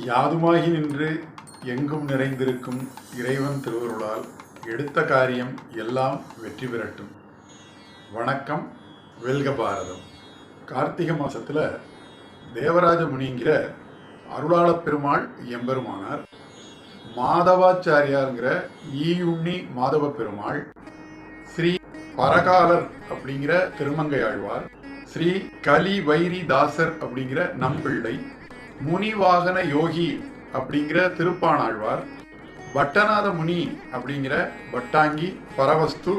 யாதுமாகி நின்று எங்கும் நிறைந்திருக்கும் இறைவன் திருவருளால் எடுத்த காரியம் எல்லாம் வெற்றி பெறட்டும். வணக்கம் வெல்க பாரதம் கார்த்திகை மாசத்துல தேவராஜ முனிங்கிற அருளாளப் பெருமாள் எம்பெருமானார் மாதவாச்சாரியாருங்கிற ஈயுண்ணி மாதவ பெருமாள் ஸ்ரீ பரகாலர் அப்படிங்கிற திருமங்கை ஆழ்வார் ஸ்ரீ கலி வைரி தாசர் அப்படிங்கிற நம்பிள்ளை முனிவாகன யோகி அப்படிங்கிற திருப்பானாழ்வார் பட்டநாத முனி அப்படிங்கிற பட்டாங்கி பரவஸ்து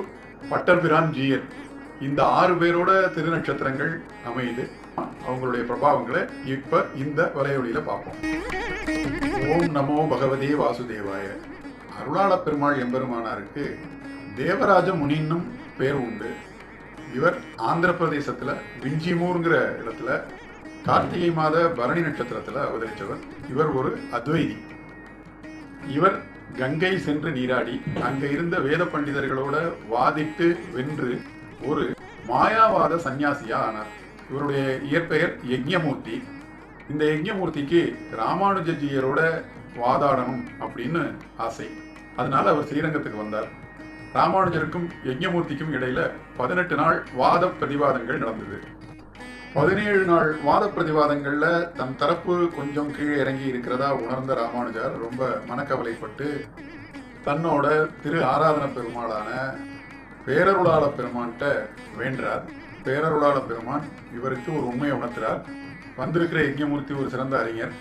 பட்டர்பிரான் ஜீயர். இந்த ஆறு பேரோட திருநட்சத்திரங்கள் அமையுது. அவங்களுடைய பிரபாவங்களை இப்ப இந்த வலையொலியில பார்ப்போம். ஓம் நமோ பகவதே வாசுதேவாய. அருளாள பெருமாள் எம்பெருமானாருக்கு தேவராஜ முனின்னும் பேர் உண்டு. இவர் ஆந்திர பிரதேசத்துல விஞ்சிமூர்ங்கிற இடத்துல கார்த்திகை மாத பரணி நட்சத்திரத்துல அவதரித்தவர் இவர் ஒரு அத்வைதி. இவர் கங்கை சென்று நீராடி அங்க இருந்த வேத பண்டிதர்களோட வாதிட்டு வென்று ஒரு மாயாவாத சந்நியாசியா ஆனார். இவருடைய இயற்பெயர் யஜ்ஞமூர்த்தி. இந்த யஜ்ஞமூர்த்திக்கு ராமானுஜஜியரோட வாதாடணும் அப்படின்னு ஆசை. அதனால அவர் ஸ்ரீரங்கத்துக்கு வந்தார். ராமானுஜருக்கும் யஜ்ஞமூர்த்திக்கும் இடையில பதினெட்டு நாள் வாத பிரதிவாதங்கள் நடந்தது. பதினேழு நாள் வாத பிரதிவாதங்கள்ல தன் தரப்பு கொஞ்சம் கீழே இறங்கி இருக்கிறதா உணர்ந்த ராமானுஜர் ரொம்ப மனக்கவலைப்பட்டு தன்னோட திரு ஆராதன பெருமாளான பேரருளாள பெருமான்கிட்ட வேண்டார் பேரருளாள பெருமான் இவருக்கு ஒரு உண்மையை உணர்த்துறார். வந்திருக்கிற யஜ்யமூர்த்தி ஒரு சிறந்த அறிஞர்.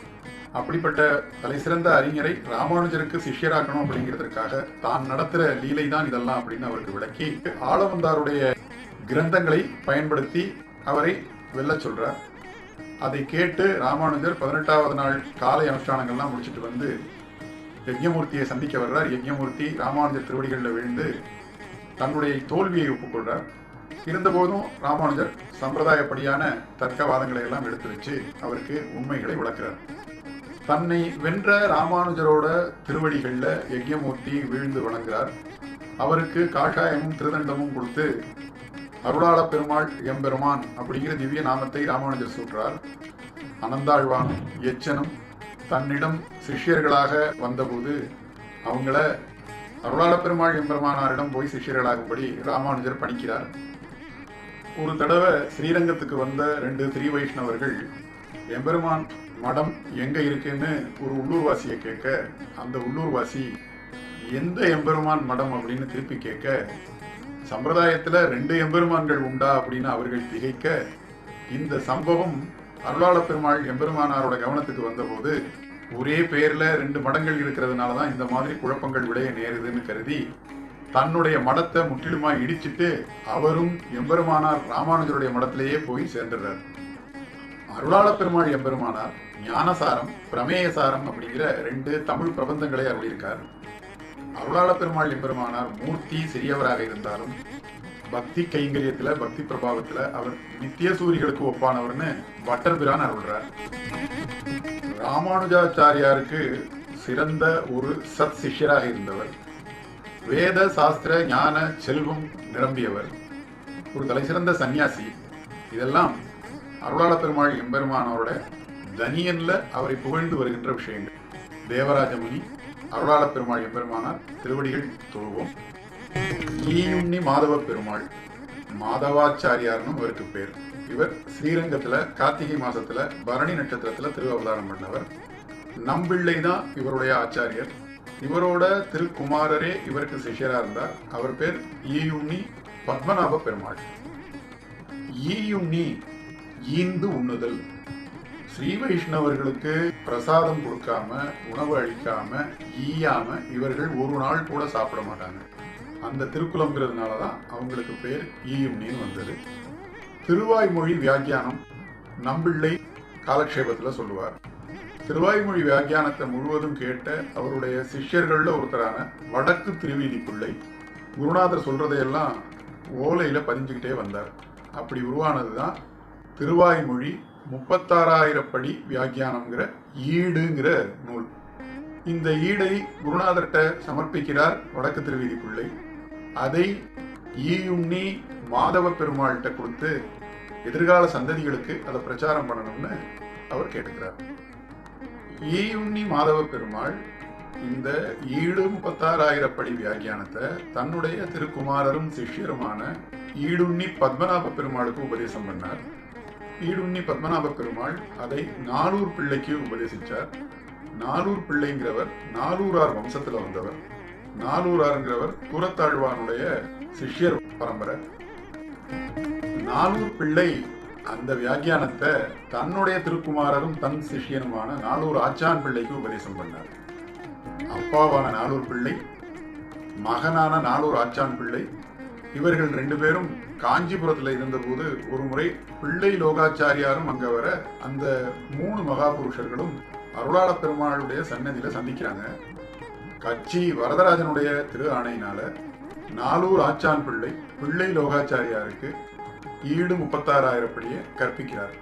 அப்படிப்பட்ட தலை சிறந்த அறிஞரை ராமானுஜருக்கு சிஷ்யராக்கணும் அப்படிங்கிறதுக்காக தான் நடத்துகிற லீலை தான் இதெல்லாம் அப்படின்னு அவருக்கு விளக்கி ஆளவந்தாருடைய கிரந்தங்களை பயன்படுத்தி அவரை வெல்ல சொல்கிறார் அதை கேட்டு ராமானுஜர் பதினெட்டாவது நாள் காலை அனுஷ்டானங்கள்லாம் முடிச்சிட்டு வந்து யஜ்யமூர்த்தியை சந்திக்க வர்றார். யஜ்யமூர்த்தி ராமானுஜர் திருவடிகளில் விழுந்து தன்னுடைய தோல்வியை ஒப்புக்கொள்கிறார் இருந்தபோதும் ராமானுஜர் சம்பிரதாயப்படியான தர்க்கவாதங்களை எல்லாம் எடுத்து வச்சு அவருக்கு உண்மைகளை விளக்குறார். தன்னை வென்ற ராமானுஜரோட திருவடிகளில் யஜ்யமூர்த்தி வீழ்ந்து வணங்குறார் அவருக்கு காஷாயமும் திருதண்டமும் கொடுத்து அருளாள பெருமாள் எம்பெருமான் அப்படிங்கிற திவ்ய நாமத்தை ராமானுஜர் சொல்றார். அனந்தாழ்வானும் எச்சனும் தன்னிடம் சிஷ்யர்களாக வந்தபோது அவங்கள அருளாள பெருமாள் எம்பெருமானாரிடம் போய் சிஷ்யர்களாகும்படி ராமானுஜர் பணிக்கிறார். ஒரு தடவை ஸ்ரீரங்கத்துக்கு வந்த ரெண்டு ஸ்ரீ வைஷ்ணவர்கள் எம்பெருமான் மடம் எங்க இருக்குன்னு ஒரு உள்ளூர்வாசியை கேட்க அந்த உள்ளூர்வாசி எந்த எம்பெருமான் மடம்? அப்படின்னு திருப்பி கேட்க சம்பிரதாயத்துல ரெண்டு எம்பெருமான்கள் உண்டா அப்படின்னு அவர்கள் திகைக்க இந்த சம்பவம் அருளாள பெருமாள் எம்பெருமானாரோட கவனத்துக்கு வந்தபோது ஒரே பேர்ல ரெண்டு மடங்கள் இருக்கிறதுனால தான் இந்த மாதிரி குழப்பங்கள் விளைய நேருதுன்னு கருதி தன்னுடைய மடத்தை முற்றிலுமா இடிச்சிட்டு அவரும் எம்பெருமானார் ராமானுஜருடைய மடத்திலேயே போய் சேர்ந்துடுறார். அருளாள பெருமாள் எம்பெருமானார் ஞானசாரம் பிரமேயசாரம் அப்படிங்கிற ரெண்டு தமிழ் பிரபந்தங்களை அருளியிருக்கார். அருளாள பெருமாள் எம்பெருமானார் மூர்த்தி சிறியவராக இருந்தாலும் பக்தி கைங்கரியத்துல பக்தி பிரபாவத்துல அவர் நித்திய சூரிகளுக்கு ஒப்பானவர்னு பட்டர் பிரான் அருள்றார். ராமானுஜாச்சாரியாருக்கு சிறந்த ஒரு சத் சிஷ்யராக இருந்தவர். வேத சாஸ்திர ஞான செல்வம் நிரம்பியவர். ஒரு தலைசிறந்த சந்நியாசி. இதெல்லாம் அருளாள பெருமாள் எம்பெருமானோட தனியன்ல அவரை புகழ்ந்து வருகின்ற விஷயங்கள். தேவராஜமுனி அருளாள பெருமாள் எம்பெருமானார் திருவடிகள் தொழுவோம். ஈயுண்ணி மாதவ பெருமாள் மாதவாச்சாரியார்னு இவருக்கு பேர். இவர் ஸ்ரீரங்கத்துல கார்த்திகை மாசத்துல பரணி நட்சத்திரத்துல திருவவதாரம் பண்ணவர். நம்பிள்ளை தான் இவருடைய ஆச்சாரியர். இவரோட திருக்குமாரரே இவருக்கு சிஷ்யரா இருந்தார். அவர் பேர் ஈயுண்ணி பத்மநாப பெருமாள். ஈயுண்ணி ஈந்து உண்ணுதல். ஸ்ரீ வைஷ்ணவர்களுக்கு பிரசாதம் கொடுக்காம உணவு அளிக்காம ஈயாம இவர்கள் ஒரு நாள் கூட சாப்பிட மாட்டாங்க. அந்த திருக்குளம்ங்கிறதுனால தான் அவங்களுக்கு பேர் ஈயும்னின்னு வந்தது. திருவாய்மொழி வியாக்கியானம் நம்பிள்ளை காலக்ஷேபத்தில் சொல்லுவார். திருவாய்மொழி வியாக்கியானத்தை முழுவதும் கேட்ட அவருடைய சிஷ்யர்களில் ஒருத்தரான வடக்கு திருவீதி பிள்ளை குருநாதர் சொல்றதையெல்லாம் ஓலையில் பதிஞ்சுக்கிட்டே வந்தார். அப்படி உருவானது தான் திருவாய்மொழி முப்பத்தாறாயிரப்படி வியாக்கியானம்ங்கிற ஈடுங்கிற நூல். இந்த ஈடை குருநாதர்கிட்ட சமர்ப்பிக்கிறார் வடக்கு திருவீதி பிள்ளை அதை ஈயுண்ணி மாதவ பெருமாள்கிட்ட கொடுத்து எதிர்கால சந்ததிகளுக்கு அதை பிரச்சாரம் பண்ணணும்னு அவர் கேட்டுக்கிறார். ஈயுண்ணி மாதவ பெருமாள் இந்த ஈடு முப்பத்தாறாயிரம் படி வியாக்கியானத்தை தன்னுடைய திருக்குமாரரும் சிஷ்யருமான ஈடுண்ணி பத்மநாப பெருமாளுக்கு உபதேசம் பண்ணார். ஈடுண்ணி பத்மநாப பெருமாள் அதை நாலூர் பிள்ளைக்கு உபதேசிச்சார். நாலூர் பிள்ளைங்கிறவர் நாலூரார் வம்சத்துல வந்தவர். நாலூராருங்கிறவர் தூரத்தாழ்வானுடைய சிஷ்யர் பரம்பரை. நாலூர் பிள்ளை அந்த வியாக்கியானத்தை தன்னுடைய திருக்குமாரரும் தன் சிஷ்யனுமான நாலூர் ஆச்சான் பிள்ளைக்கு உபதேசம் பண்ணார். அப்பாவான நாலூர் பிள்ளை மகனான நாலூர் ஆச்சான் பிள்ளை இவர்கள் ரெண்டு பேரும் காஞ்சிபுரத்தில் இருந்தபோது ஒரு முறை பிள்ளை லோகாச்சாரியாரும் அங்க வர அந்த மூணு மகாபுருஷர்களும் அருளாள பெருமாளுடைய சன்னதியில சந்திக்கிறாங்க. கட்சி வரதராஜனுடைய திரு ஆணையினால நாலூர் ஆச்சான் பிள்ளை பிள்ளை லோகாச்சாரியாருக்கு ஈடு முப்பத்தாறாயிரப்படியே கற்பிக்கிறார்.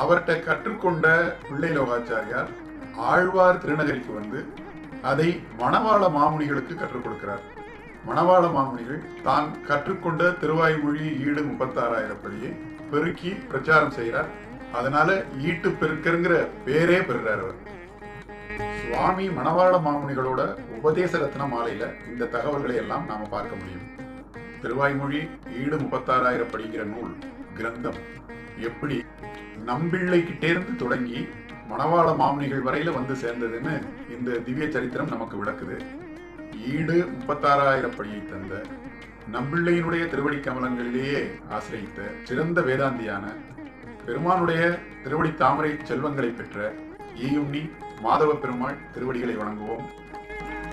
அவர்கிட்ட கற்றுக்கொண்ட பிள்ளை லோகாச்சாரியார் ஆழ்வார் திருநகரிக்கு வந்து அதை மணவாள மாமுனிகளுக்கு கற்றுக் கொடுக்கிறார். மணவாள மாமுனிகள் தான் கற்றுக்கொண்ட திருவாய்மொழி ஈடு முப்பத்தாறாயிரம் படியை பெருக்கி பிரச்சாரம் செய்கிறார். அதனால ஈட்டு பெருக்கருங்கிற பேரே பெறுறார் அவர். சுவாமி மணவாள மாமுனிகளோட உபதேச ரத்ன மாலையில இந்த தகவல்களை எல்லாம் நாம பார்க்க முடியும். திருவாய்மொழி ஈடு முப்பத்தாறாயிரம் படிங்கிற நூல் கிரந்தம். எப்படி நம்பிள்ளை கிட்டே இருந்து தொடங்கி மணவாள மாமுனிகள் வரையில வந்து சேர்ந்ததுன்னு இந்த திவ்ய சரித்திரம் நமக்கு விளக்குது. ஈடு முப்பத்தாறாயிரம் படியை தந்த நம்பிள்ளையினுடைய திருவடி கமலங்களிலேயே ஆசிரியித்த சிறந்த வேதாந்தியான பெருமானுடைய திருவடி தாமரை செல்வங்களை பெற்ற ஈயுண்ணி மாதவ பெருமாள் திருவடிகளை வணங்குவோம்.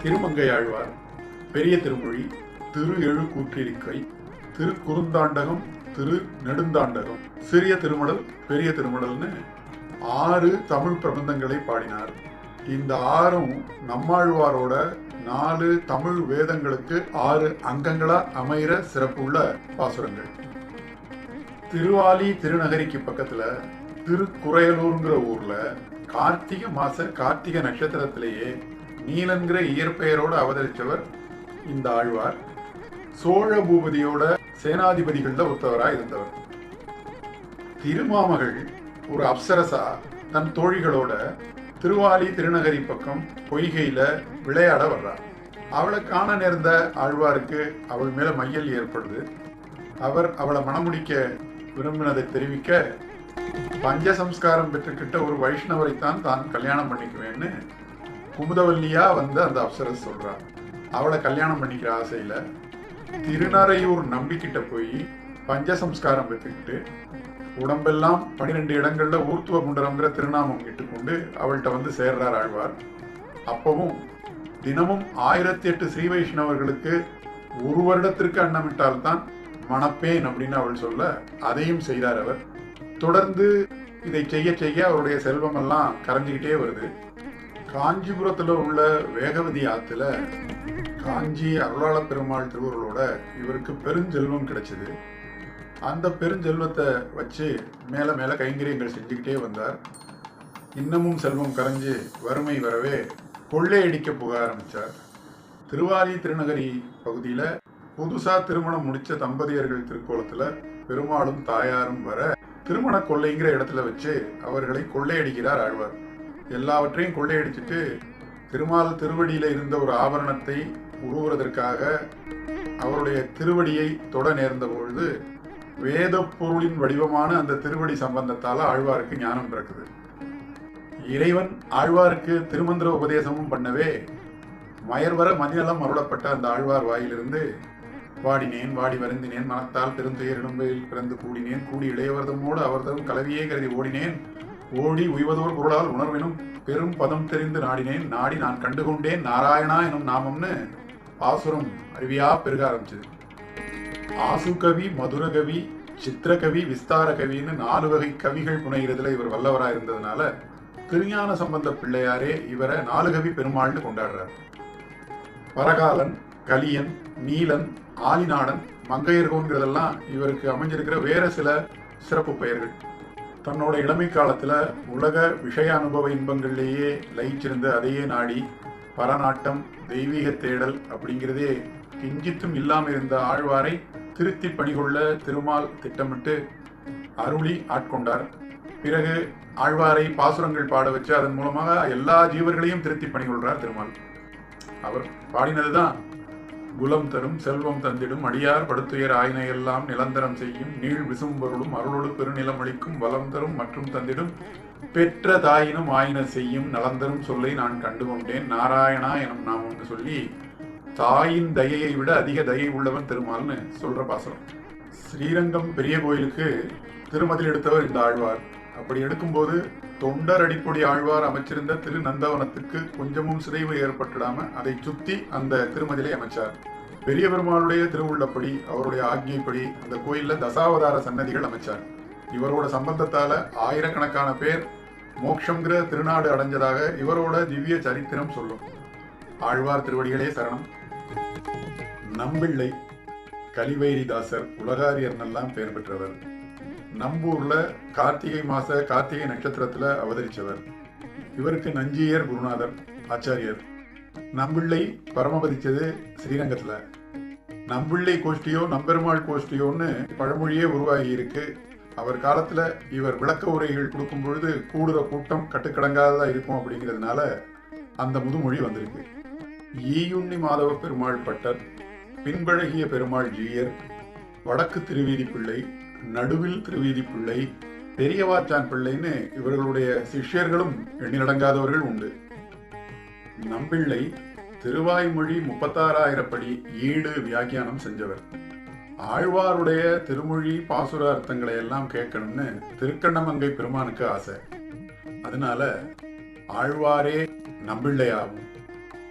திருமங்கை ஆழ்வார் பெரிய திருமொழி திரு எழு கூற்றிருக்கை திரு குறுந்தாண்டகம் திரு நெடுந்தாண்டகம். சிறிய திருமடல் பெரிய திருமடல்னு ஆறு தமிழ் பிரபந்தங்களை பாடினார். இந்த ஆறும் நம்மாழ்வாரோட நாலு தமிழ் வேதங்களுக்கு ஆறு அங்கங்களா அமைகிற சிறப்புள்ள பாசுரங்கள். திருவாலி திருநகரிக்கு பக்கத்துல திருக்குறையலூருங்கிற ஊர்ல கார்த்திகை மாச கார்த்திகை நட்சத்திரத்திலேயே நீலன்கிற இயற்பெயரோடு அவதரித்தவர் இந்த ஆழ்வார். சோழ பூபதியோட சேனாதிபதிகள்ல ஒருத்தவரா இருந்தவர். திருமாமகள் ஒரு அப்சரசா தன் தோழிகளோட திருவாலி திருநகரி பக்கம் பொய்கையில விளையாட வர்றா அவளை காண நேர்ந்த ஆழ்வாருக்கு அவள் மேல மையல் ஏற்படுது. அவர் அவளை மணமுடிக்க விரும்பினதை தெரிவிக்க பஞ்ச சம்ஸ்காரம் பெற்றுக்கிட்ட ஒரு வைஷ்ணவரைத்தான் தான் கல்யாணம் பண்ணிக்குவேன்னு குமுதவல்லியா வந்து அந்த அப்சரஸ் சொல்றா அவளை கல்யாணம் பண்ணிக்கிற ஆசையில திருநறையூர் நம்பிக்கிட்ட போய் பஞ்ச சம்ஸ்காரம் பெற்றுக்கிட்டு உடம்பெல்லாம் பனிரெண்டு இடங்கள்ல ஊர்த்துவ குண்டரம்ங்கிற திருநாமம் இட்டுக்கொண்டு அவள்கிட்ட வந்து சேர்றார் ஆழ்வார். அப்பவும் தினமும் ஆயிரத்தி எட்டு ஸ்ரீ வைஷ்ணவர்களுக்கு ஒரு வருடத்திற்கு அன்னமிட்டால்தான் மணப்பேன் அப்படின்னு அவள் சொல்ல அதையும் செய்தார் அவர். தொடர்ந்து இதை செய்ய செய்ய அவருடைய செல்வம் எல்லாம் கரைஞ்சிக்கிட்டே வருது. காஞ்சிபுரத்துல உள்ள வேகவதி ஆத்துல காஞ்சி அருளாள பெருமாள் திருவருளோட இவருக்கு பெருஞ்செல்வம் கிடைச்சது. அந்த பெருஞ்செல்வத்தை வச்சு மேலே மேலே கைங்கரியங்கள் செஞ்சுக்கிட்டே வந்தார். இன்னமும் செல்வம் கரைஞ்சு வறுமை வரவே கொள்ளையடிக்க போக ஆரம்பிச்சார். திருவாரி திருநகரி பகுதியில புதுசாக திருமணம் முடித்த தம்பதியர்கள் திருக்கோலத்தில் பெருமாளும் தாயாரும் வர திருமண கொள்ளைங்கிற இடத்துல வச்சு அவர்களை கொள்ளையடிக்கிறார் ஆழ்வார். எல்லாவற்றையும் கொள்ளையடிச்சிட்டு திருமால் திருவடியில இருந்த ஒரு ஆபரணத்தை உருவுறதற்காக அவருடைய திருவடியை தொட நேர்ந்த பொழுது வேத பொருளின் வடிவமான அந்த திருவடி சம்பந்தத்தால ஆழ்வாருக்கு ஞானம் பிறக்குது. இறைவன் ஆழ்வாருக்கு திருமந்திர உபதேசமும் பண்ணவே மயர்வர மதிநலம் அருளப்பட்ட அந்த ஆழ்வார் வாயிலிருந்து வாடினேன் வாடி வருந்தினேன் மனத்தால் பெருந்துயர் இடும்பையில் பிறந்து கூடினேன் கூடி இளையவர்தமோடு அவர்தம் கலவியே கருதி ஓடினேன் ஓடி உய்வதோர் பொருளால் உணர்வினும் பெரும் பதம் தெரிந்து நாடினேன் நாடி நான் கண்டுகொண்டேன் நாராயணா எனும் நாமம்னு பாசுரம் அருவியா பெருக ஆரம்பிச்சது. ஆசுகவி மதுரகவி சித்திரகவி விஸ்தார கவின்னு நாலு வகை கவிகள் புனைகிறதுல இவர் வல்லவரா இருந்ததுனால திருஞான சம்பந்த பிள்ளையாரே இவரை நாலு கவி பெருமாள்னு கொண்டாடுறார். பரகாலன் கலியன் நீலன் ஆலிநாடன் மங்கையர்கோன்கிறதெல்லாம் இவருக்கு அமைஞ்சிருக்கிற வேற சில சிறப்பு பெயர்கள். தன்னோட இளமை காலத்துல உலக விஷய அனுபவ இன்பங்கள்லேயே லயிச்சிருந்து அதையே நாடி பரநாட்டம் தெய்வீக தேடல் அப்படிங்கிறதே கிஞ்சித்தும் இல்லாமல் இருந்த ஆழ்வாரை திருத்தி பணிகொள்ள திருமால் திட்டமிட்டு அருளி ஆட்கொண்டார். பிறகு ஆழ்வாரை பாசுரங்கள் பாட வச்சு அதன் மூலமாக எல்லா ஜீவர்களையும் திருத்தி பணிகொள்றார் திருமால். அவர் பாடினதுதான் குலம் தரும் செல்வம் தந்திடும் அடியார் படுத்துயர் ஆயினையெல்லாம் நிலந்தரம் செய்யும் நீள் விசும்பொருளும் அருளோடு பெருநிலம் அளிக்கும் வலம் தரும் மற்றும் தந்திடும் பெற்ற தாயினும் ஆயின செய்யும் நலந்தரும் சொல்லை நான் கண்டுகொண்டேன். நாராயணா எனும் நாம் ஒன்று சொல்லி தாயின் தயையை விட அதிக தயை உள்ளவன் திருமால்னு சொல்ற பாசனம். ஸ்ரீரங்கம் பெரிய கோயிலுக்கு திருமதில் எடுத்தவர் இந்த ஆழ்வார். அப்படி எடுக்கும்போது தொண்டர் அடிப்பொடி ஆழ்வார் அமைச்சிருந்த திரு நந்தவனத்துக்கு கொஞ்சமும் சிதைவு ஏற்பட்டுடாம அதை சுத்தி அந்த திருமதிலை அமைச்சார். பெரிய பெருமாளுடைய திருவுள்ளப்படி அவருடைய ஆக்ஞைப்படி அந்த கோயில்ல தசாவதார சன்னதிகள் அமைச்சார். இவரோட சம்பந்தத்தால ஆயிரக்கணக்கான பேர் மோக்ஷங்கிற திருநாடு அடைஞ்சதாக இவரோட திவ்ய சரித்திரம் சொல்லும். ஆழ்வார் திருவடிகளே சரணம். நம்பிள்ளை கலிவைரிதாசர் உலகாரியர்னெல்லாம் பெயர் பெற்றவர். நம்பூர்ல கார்த்திகை மாச கார்த்திகை நட்சத்திரத்துல அவதரிச்சவர். இவருக்கு நஞ்சியர் குருநாதர் ஆச்சாரியர். நம்பிள்ளை பரமபதிச்சது ஸ்ரீரங்கத்துல. நம்பிள்ளை கோஷ்டியோ நம்பெருமாள் கோஷ்டியோன்னு பழமொழியே உருவாகி இருக்கு. அவர் காலத்துல இவர் விளக்க உரைகள் கொடுக்கும் பொழுது கூடுற கூட்டம் கட்டுக்கடங்காததா இருக்கும் அப்படிங்கிறதுனால அந்த முதுமொழி வந்திருக்கு. ஈயுண்ணி மாதவ பெருமாள் பட்டர் பின்பழகிய பெருமாள் ஜீயர் வடக்கு திருவீதி பிள்ளை நடுவில் திருவீதி பிள்ளை பெரியவாச்சான் பிள்ளைன்னு இவர்களுடைய சிஷ்யர்களும் எண்ணிலடங்காதவர்கள் உண்டு. நம்பிள்ளை திருவாய்மொழி முப்பத்தாறாயிரப்படி ஈடு வியாக்கியானம் செஞ்சவர். ஆழ்வாருடைய திருமொழி பாசுர அர்த்தங்களை எல்லாம் கேட்கணும்னு திருக்கண்ணமங்கை பெருமானுக்கு ஆசை. அதனால ஆழ்வாரே நம்பிள்ளையாகவும்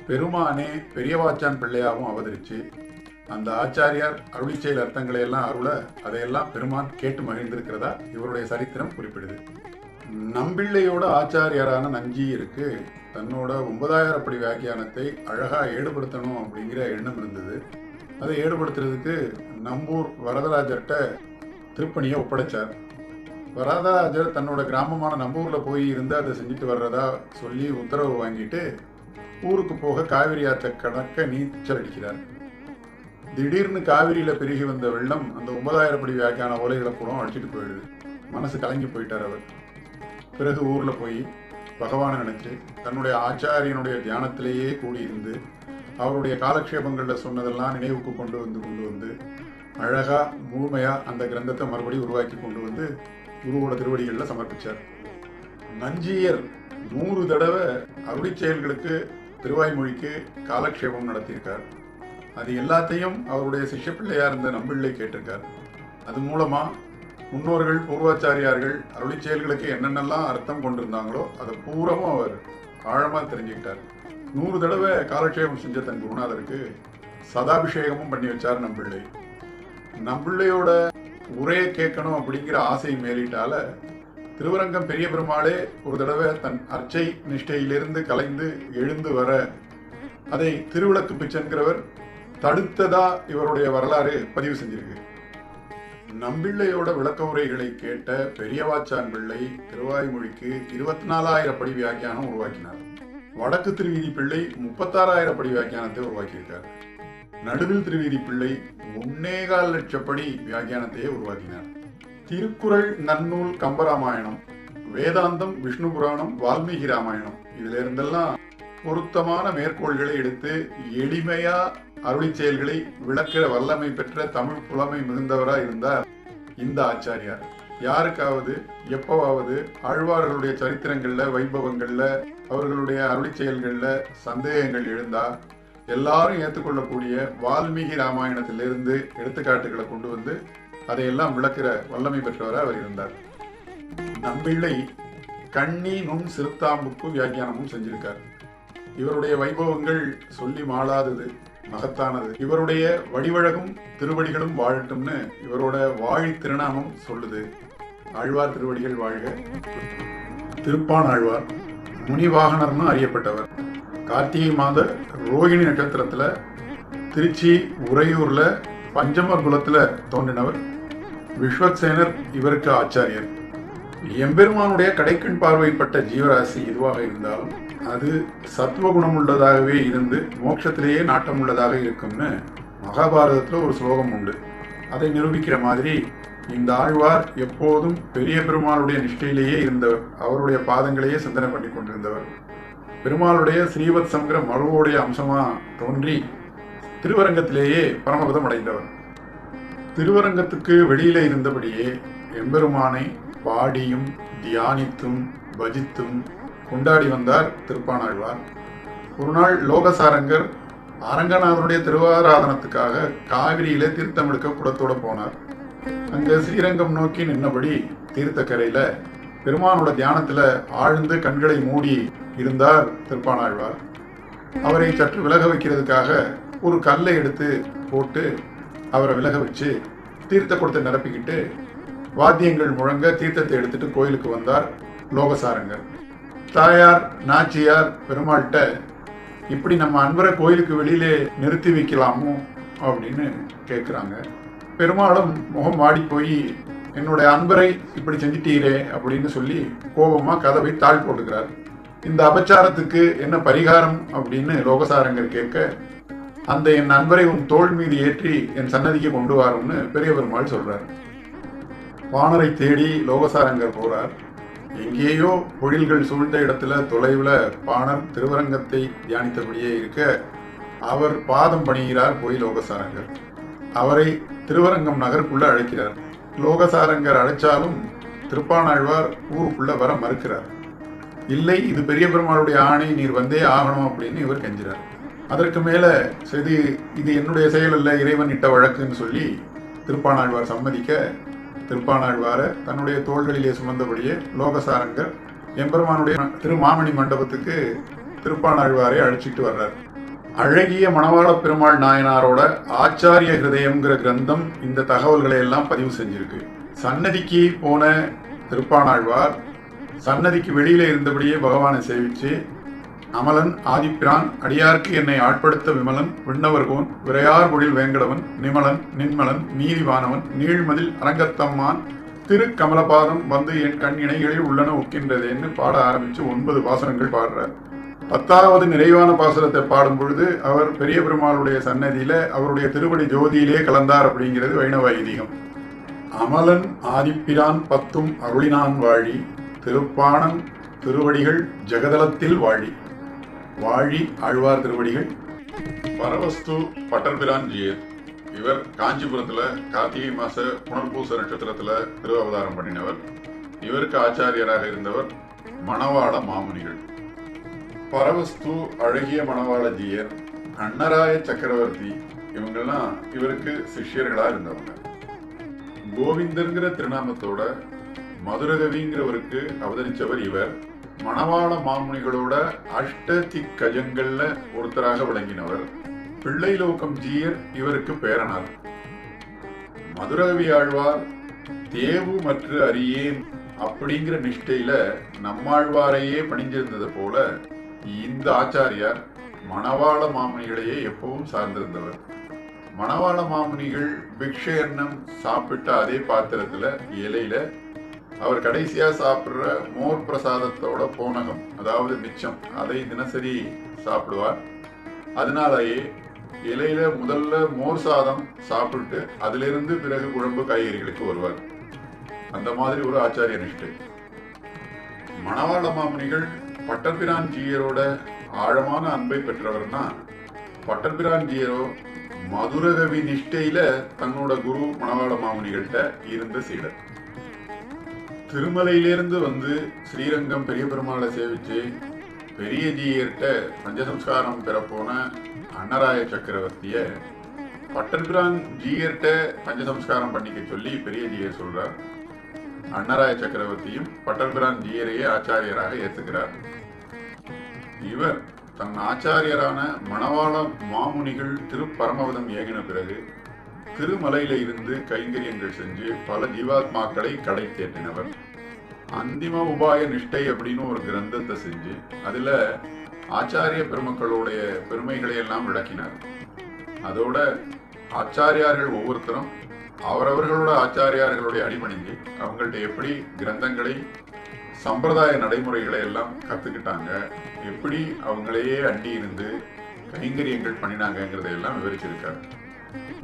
பெருமானே பெரியவாச்சான் பிள்ளையாகவும் அவதரிச்சு அந்த ஆச்சாரியார் அருளிச்செயல் அர்த்தங்களை எல்லாம் அருள அதையெல்லாம் பெருமான் கேட்டு மகிழ்ந்திருக்கிறதா இவருடைய சரித்திரம் குறிப்பிடுது. நம்பிள்ளையோட ஆச்சாரியாரான நஞ்சியருக்கு தன்னோட ஒன்பதாயிரப்படி வியாக்கியானத்தை அழகா ஏடுபடுத்தணும் அப்படிங்கிற எண்ணம் இருந்தது. அதை ஏடுபடுத்துறதுக்கு நம்பூர் வரதராஜர்கிட்ட திருப்பணியை ஒப்படைச்சார். வரதராஜர் தன்னோட கிராமமான நம்பூர்ல போய் இருந்து அதை செஞ்சுட்டு வர்றதா சொல்லி உத்தரவு வாங்கிட்டு ஊருக்கு போக காவிரி ஆற்ற கணக்க நீச்சல் அடிக்கிறார். திடீர்னு காவிரியில பெருகி வந்த வெள்ளம் அந்த ஒன்பதாயிரம் படி வியாக்கியான ஓலைகளை கூட அடிச்சிட்டு போயிடுது. மனசு கலங்கி போயிட்டார் அவர். பிறகு ஊர்ல போய் பகவானை நினைச்சு தன்னுடைய ஆச்சாரியனுடைய தியானத்திலேயே கூடியிருந்து அவருடைய காலக்ஷேபங்கள்ல சொன்னதெல்லாம் நினைவுக்கு கொண்டு வந்து கொண்டு வந்து அழகா முழுமையா அந்த கிரந்தத்தை மறுபடியும் உருவாக்கி கொண்டு வந்து குருவோட திருவடிகளில் சமர்ப்பிச்சார். நஞ்சியர் நூறு தடவை அருளிச் செயல்களுக்கு திருவாய்மொழிக்கு காலக்ஷேபம் நடத்தியிருக்கார். அது எல்லாத்தையும் அவருடைய சிஷ்ய பிள்ளையா இருந்த நம்பிள்ளை கேட்டிருக்கார். அது மூலமா முன்னோர்கள் பூர்வாச்சாரியார்கள் அருளி செயல்களுக்கு என்னென்னலாம் அர்த்தம் கொண்டிருந்தாங்களோ அதை பூரமும் அவர் ஆழமா தெரிஞ்சுக்கிட்டார். நூறு தடவை காலக்ஷேபம் செஞ்ச தன் குருநாதருக்கு சதாபிஷேகமும் பண்ணி வச்சார் நம்பிள்ளை. நம்பிள்ளையோட உரையை கேட்கணும் அப்படிங்கிற ஆசை மேலிட்டால திருவரங்கம் பெரிய பெருமாளே ஒரு தடவை தன் அர்ச்சை நிஷ்டையிலிருந்து கலைந்து எழுந்து வர அதை திருவிளக்கு பிச்சன்கிறவர் தடுத்ததா இவருடைய வரலாறு பதிவு செஞ்சிருக்கு. நம்பிள்ளையோட விளக்க உரைகளை கேட்ட பெரியவாச்சான் பிள்ளை திருவாய்மொழிக்கு இருபத்தி நாலாயிரம் படி வியாக்கியானம் உருவாக்கினார். வடக்கு திருவீதி பிள்ளை முப்பத்தாறாயிரம் படி வியாக்கியானத்தை உருவாக்கியிருக்கார். நடுவில் திருவீதி பிள்ளை ஒன்னேகால் லட்சப்படி வியாக்கியானத்தையே உருவாக்கினார். திருக்குறள் நன்னூல் கம்பராமாயணம் வேதாந்தம் விஷ்ணு புராணம் வால்மீகி ராமாயணம் இதுல இருந்தெல்லாம் பொருத்தமான மேற்கோள்களை எடுத்து எளிமையா அருளி செயல்களை விளக்கிற வல்லமை பெற்ற தமிழ் புலமை மிகுந்தவரா இருந்தார் இந்த ஆச்சாரியார். யாருக்காவது எப்பவாவது ஆழ்வார்களுடைய சரித்திரங்கள்ல வைபவங்கள்ல அவர்களுடைய அருளி செயல்கள்ல சந்தேகங்கள் எழுந்தா எல்லாரும் ஏற்றுக்கொள்ளக்கூடிய வால்மீகி ராமாயணத்திலிருந்து எடுத்துக்காட்டுகளை கொண்டு வந்து அதையெல்லாம் விளக்கிற வல்லமை பெற்றவராக அவர் இருந்தார். நம்பிள்ளை கண்ணி நுண் சிறுத்தாம்புக்கு வியாக்கியானமும் செஞ்சிருக்கார். இவருடைய வைபவங்கள் சொல்லி மாளாதது. மகத்தானது. இவருடைய வடிவழகும் திருவடிகளும் வாழட்டும்னு இவரோட வாழி திருநாமம் சொல்லுது. ஆழ்வார் திருவடிகள் வாழ்க. திருப்பான் ஆழ்வார் முனிவாகனர்னு அறியப்பட்டவர். கார்த்திகை மாத ரோகிணி நட்சத்திரத்துல திருச்சி உறையூர்ல பஞ்சமர் குலத்துல தோன்றினவர். விஸ்வசேனர் இவருக்கு ஆச்சாரியர். எம்பெருமானுடைய கடைக்கண் பார்வைப்பட்ட ஜீவராசி எதுவாக இருந்தாலும் அது சத்துவகுணம் உள்ளதாகவே இருந்து மோட்சத்திலேயே நாட்டம் உள்ளதாக இருக்கும்னு மகாபாரதத்தில் ஒரு ஸ்லோகம் உண்டு. அதை நிரூபிக்கிற மாதிரி இந்த ஆழ்வார் எப்போதும் பெரிய பெருமாளுடைய நிஷ்டையிலேயே இருந்தவர் அவருடைய பாதங்களையே சிந்தனை பண்ணி கொண்டிருந்தவர். பெருமாளுடைய ஸ்ரீவத்சங்கிற மருவோடைய அம்சமாக தோன்றி திருவரங்கத்திலேயே பரமபதம் அடைந்தவர். திருவரங்கத்துக்கு வெளியில இருந்தபடியே எம்பெருமானை பாடியும் தியானித்தும் பஜித்தும் கொண்டாடி வந்தார் திருப்பானாழ்வார். ஒரு நாள் லோகசாரங்கர் அரங்கநாதனுடைய திருவாராதனத்துக்காக காவிரியில தீர்த்தம் எடுக்க குடத்தோட போனார். அங்க ஸ்ரீரங்கம் நோக்கி நின்னபடி தீர்த்தக்கரையில பெருமானோட தியானத்துல ஆழ்ந்து கண்களை மூடி இருந்தார் திருப்பானாழ்வார். அவரை சற்று விலக வைக்கிறதுக்காக ஒரு கல்லை எடுத்து போட்டு அவரை விலக வச்சு தீர்த்த குடத்தை நிரப்பிக்கிட்டு வாத்தியங்கள் முழங்க தீர்த்தத்தை எடுத்துட்டு கோயிலுக்கு வந்தார் லோகசாரங்கர். தாயார் நாச்சியார் பெருமாள்கிட்ட இப்படி நம்ம அன்பரை கோயிலுக்கு வெளியிலே நிறுத்தி வைக்கலாமோ அப்படின்னு கேட்குறாங்க பெருமாளும் முகம் வாடி போய் என்னுடைய அன்பரை இப்படி செஞ்சிட்டீரே அப்படின்னு சொல்லி கோபமாக கதவை தாழ் போட்டுக்கிறார். இந்த அபச்சாரத்துக்கு என்ன பரிகாரம் அப்படின்னு லோகசாரங்கர் கேட்க அந்த என் நண்பரை உன் தோள் மீது ஏற்றி என் சன்னதிக்கு கொண்டு வாரும்னு பெரிய பெருமாள் சொல்றார். வானரை தேடி லோகசாரங்கர் போறார். எங்கேயோ பொழில்கள் சூழ்ந்த இடத்துல தொலைவில் பாணர் திருவரங்கத்தை தியானித்தபடியே இருக்க அவர் பாதம் பணிகிறார் போய் லோகசாரங்கர். அவரை திருவரங்கம் நகருக்குள்ள அழைக்கிறார். லோகசாரங்கர் அழைச்சாலும் திருப்பானாழ்வார் ஊருக்குள்ள வர மறுக்கிறார். இல்லை இது பெரிய பெருமாளுடைய ஆணை நீர் வந்தே ஆகணும் அப்படின்னு இவர் கெஞ்சிறார். அதற்கு மேல சரி இது என்னுடைய செயல் அல்ல இறைவன் இட்ட வழக்குன்னு சொல்லி திருப்பானாழ்வார் சம்மதிக்க திருப்பானாழ்வார தன்னுடைய தோள்களிலே சுமந்தபடியே லோகசாரங்கர் எம்பெருமானுடைய திருமாமணி மண்டபத்துக்கு திருப்பானாழ்வாரை அழைச்சிட்டு வர்றார். அழகிய மணவாள பெருமாள் நாயனாரோட ஆச்சாரிய ஹிருதயம்ங்கிற கிரந்தம் இந்த தகவல்களை எல்லாம் பதிவு செஞ்சிருக்கு. சன்னதிக்கு போன திருப்பானாழ்வார் சன்னதிக்கு வெளியில இருந்தபடியே பகவானை சேவிச்சு அமலன் ஆதிப்பிரான் அடியார்க்கு என்னை ஆட்படுத்த விமலன் விண்ணவர்கோன் விரையார் பொழில் வேங்கடவன் நிமலன் நின்மலன் நீதிவானவன் நீழ்மதில் அரங்கத்தம்மான் திரு கமலபாதம் வந்து என் கண் இணைகளில் உள்ளன ஒக்கின்றதேன்னு பாட ஆரம்பிச்சு ஒன்பது பாசனங்கள் பாடுறார். பத்தாவது நிறைவான பாசுரத்தை பாடும் பொழுது அவர் பெரிய பெருமாளுடைய சன்னதியில அவருடைய திருவடி ஜோதியிலே கலந்தார் அப்படிங்கிறது வைணவ ஐதீகம். அமலன் ஆதிப்பிரான் பத்தும் அருளினான் வாழி திருப்பாணன் திருவடிகள் ஜெகதலத்தில் வாழி. வாழி ஆழ்வார் திருவடிகள் பரவஸ்து பட்டர்பிரான் ஜியர் இவர் காஞ்சிபுரத்துல கார்த்திகை மாச புனர்பூச நட்சத்திரத்துல திரு அவதாரம் பண்ணினவர். இவருக்கு ஆச்சாரியராக இருந்தவர் மணவாள மாமுனிகள். பரவஸ்து அழகிய மணவாள ஜியர் அன்னராய சக்கரவர்த்தி இவங்கெல்லாம் இவருக்கு சிஷ்யர்களா இருந்தவங்க. கோவிந்தங்கிற திருநாமத்தோட மதுரகவிங்கிறவருக்கு அவதரிச்சவர் இவர். மணவாள மாமுனிகளோட அஷ்ட திக்கஜங்கள்ல ஒருத்தராக விளங்கினவர். பிள்ளை லோகம் ஜீயர் இவருக்கு பேரனார். மதுரவி ஆழ்வார் தேவு மற்ற அறியேன் அப்படிங்கிற நிஷ்டையில நம்மாழ்வாரையே பணிஞ்சிருந்தது போல இந்த ஆச்சாரியார் மணவாள மாமுனிகளையே எப்பவும் சார்ந்திருந்தவர். மணவாள மாமுனிகள் பிக்ஷ எண்ணம் சாப்பிட்ட அதே பாத்திரத்துல இலையில அவர் கடைசியா சாப்பிடுற மோர் பிரசாதத்தோட போனகம் அதாவது மிச்சம் அதை தினசரி சாப்பிடுவார். அதனாலேயே இலையில முதல்ல மோர் சாதம் சாப்பிட்டு அதிலிருந்து பிறகு குழம்பு காய்கறிகளுக்கு வருவார். அந்த மாதிரி ஒரு ஆச்சாரிய நிஷ்டை. மணவாள மாமுனிகள் பட்டர்பிரான் ஜீயரோட ஆழமான அன்பை பெற்றவர்னா பட்டர்பிரான் ஜீயரோ மதுரகவி நிஷ்டையில தன்னோட குரு மணவாள மாமுனிகள்கிட்ட இருந்த சீடர். திருமலையிலிருந்து வந்து ஸ்ரீரங்கம் பெரிய பெருமாளை சேவிச்சு பெரிய ஜீயர்கிட்ட பஞ்சசம்ஸ்காரம் பெறப்போன அன்னராய சக்கரவர்த்திய பட்டர்பிரான் ஜீயர்கிட்ட பஞ்சசம்ஸ்காரம் பண்ணிக்க சொல்லி பெரிய ஜீயர் சொல்றார். அன்னராய சக்கரவர்த்தியும் பட்டர்பிரான் ஜீயரையே ஆச்சாரியராக ஏத்துக்கிறார். இவர் தன் ஆச்சாரியரான மணவாள மாமுனிகள் திருப்பரமவதம் ஏகின பிறகு திருமலையில இருந்து கைங்கரியங்கள் செஞ்சு பல ஜீவாத்மாக்களை கடை தேற்றினவர் அந்திம உபாய நிஷ்டை அப்படின்னு ஒரு கிரந்தத்தை செஞ்சு அதுல ஆச்சாரிய பெருமக்களுடைய பெருமைகளை எல்லாம் விளக்கினார். அதோட ஆச்சாரியார்கள் ஒவ்வொருத்தரும் அவரவர்களோட ஆச்சாரியார்களுடைய அடிபணிஞ்சு அவங்கள்ட்ட எப்படி கிரந்தங்களை சம்பிரதாய நடைமுறைகளை எல்லாம் கத்துக்கிட்டாங்க எப்படி அவங்களையே அண்டி இருந்து கைங்கரியங்கள் பண்ணினாங்கிறதையெல்லாம் விவரிச்சிருக்காரு.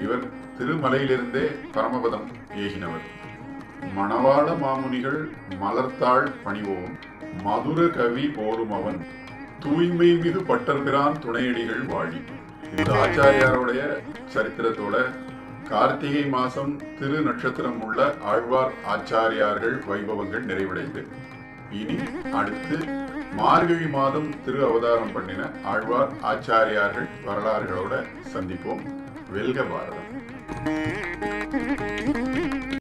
இவர் திருமலையிலிருந்தே பரமபதம் ஏகினவர். மணவாள மாமுனிகள் மலர்த்தாள் பணிவோம் மதுர கவி போரும் அவன் தூய்மை மிகு பட்டர்பிரான் துணையடிகள் வாழி. இந்த ஆச்சாரியாருடைய சரித்திரத்தோட கார்த்திகை மாசம் திரு நட்சத்திரம் உள்ள ஆழ்வார் ஆச்சாரியார்கள் வைபவங்கள் நிறைவடைந்து. இனி அடுத்து மார்கழி மாதம் திரு அவதாரம் பண்ணின ஆழ்வார் ஆச்சாரியார்கள் வரலாறுகளோட சந்திப்போம். வெல்க பாரதம்